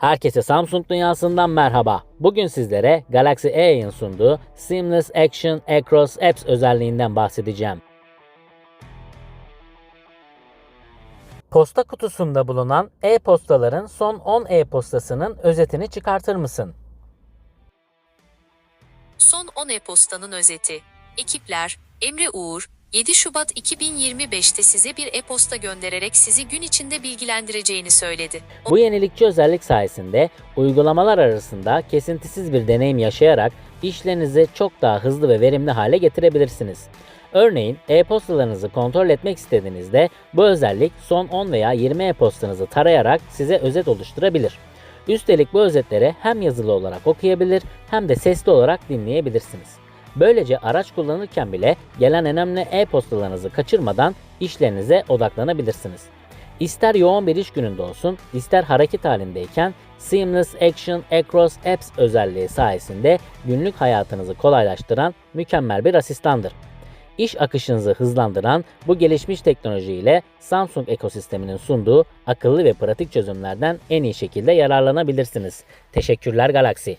Herkese Samsung dünyasından merhaba. Bugün sizlere GalaxyA'nın sunduğu Seamless Action Across Apps özelliğinden bahsedeceğim. Posta kutusunda bulunan e-postaların son 10 e-postasının özetini çıkartır mısın? Son 10 e-postanın özeti. Ekipler, Emre Uğur, 7 Şubat 2025'te size bir e-posta göndererek sizi gün içinde bilgilendireceğini söyledi. Bu yenilikçi özellik sayesinde uygulamalar arasında kesintisiz bir deneyim yaşayarak işlerinizi çok daha hızlı ve verimli hale getirebilirsiniz. Örneğin e-postalarınızı kontrol etmek istediğinizde bu özellik son 10 veya 20 e-postanızı tarayarak size özet oluşturabilir. Üstelik bu özetleri hem yazılı olarak okuyabilir hem de sesli olarak dinleyebilirsiniz. Böylece araç kullanırken bile gelen önemli e-postalarınızı kaçırmadan işlerinize odaklanabilirsiniz. İster yoğun bir iş gününde olsun, ister hareket halindeyken Seamless Action Across Apps özelliği sayesinde günlük hayatınızı kolaylaştıran mükemmel bir asistandır. İş akışınızı hızlandıran bu gelişmiş teknolojiyle Samsung ekosisteminin sunduğu akıllı ve pratik çözümlerden en iyi şekilde yararlanabilirsiniz. Teşekkürler Galaxy.